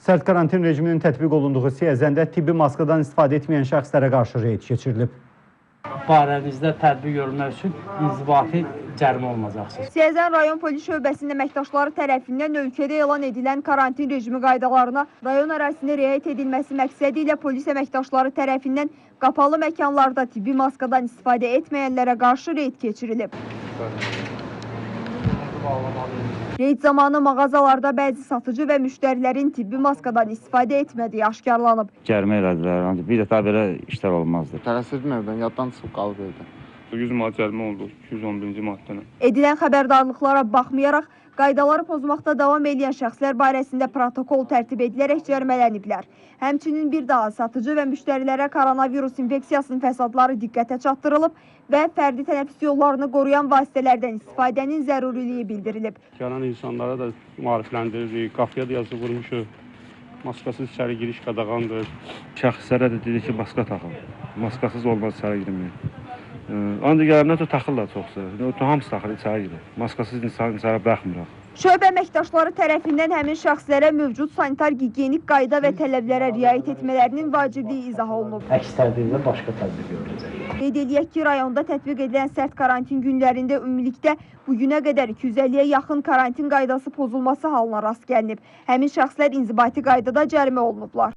Sərt karantin rejiminin tətbiq olunduğu Siyəzəndə tibbi maskadan istifadə etməyən şəxslərə qarşı reyd keçirilib. barənizdə tədbir görülmək üçün inzibati cərimə olunacaqsınız. Siyəzən rayon polis şöbəsinin əməkdaşları tərəfindən ölkədə elan edilən karantin rejimi qaydalarına rayon ərazisində riayət edilməsi məqsədi ilə polis əməkdaşları tərəfindən qapalı məkanlarda tibbi maskadan istifadə etməyənlərə qarşı reyd keçirilib. Reyd zamanı mağazalarda bəzi satıcı və müştərilərin tibbi maskadan istifadə etmədiyi aşkarlanıb. Cərimə elədilər. Ancaq bir dəfə belə işlər olmazdı. Tələsirdim evdən, yaddan çıxıb qalıb evdə. 100 manat cərimə oldu 211-ci maddələ. Edilən xəbərdarlıqlara baxmayaraq qaydaları pozmaqda davam edən şəxslər barəsində protokol tərtib edilərək cərimələniblər. Həmçinin bir daha satıcı və müştərilərə koronavirus infeksiyasının fəsadları diqqətə çatdırılıb və fərdi tənəffüs yollarını qoruyan vasitələrdən istifadənin zəruriliyi bildirilib. Gələn insanlara da maarifləndiririk, qapıya da yazı vurmuşuq. Maskasız içəri giriş qadağandır. Şəxslərə də dedi ki, maska taxın. Maskasız olmaz içəri girmək. Ancaq gələnlər də taxırlar çoxsa. O hamısı taxır içəri girir. Maskasız insan içəri baxmırıq. Şöbə əməkdaşları tərəfindən həmin şəxslərə mövcud sanitar gigiyenik qayda və tələblərə riayət etmələrinin vacibliyi izah olunub. Əks təqdirdə başqa tədbir görüləcək. Qeyd eləyək ki, rayonda tətbiq edilən sərt karantin günlərində ümumilikdə bu günə qədər 250-yə yaxın karantin qaydası pozulması halına rast gəlinib. Həmin şəxslər inzibati qaydada cərimə olunublar.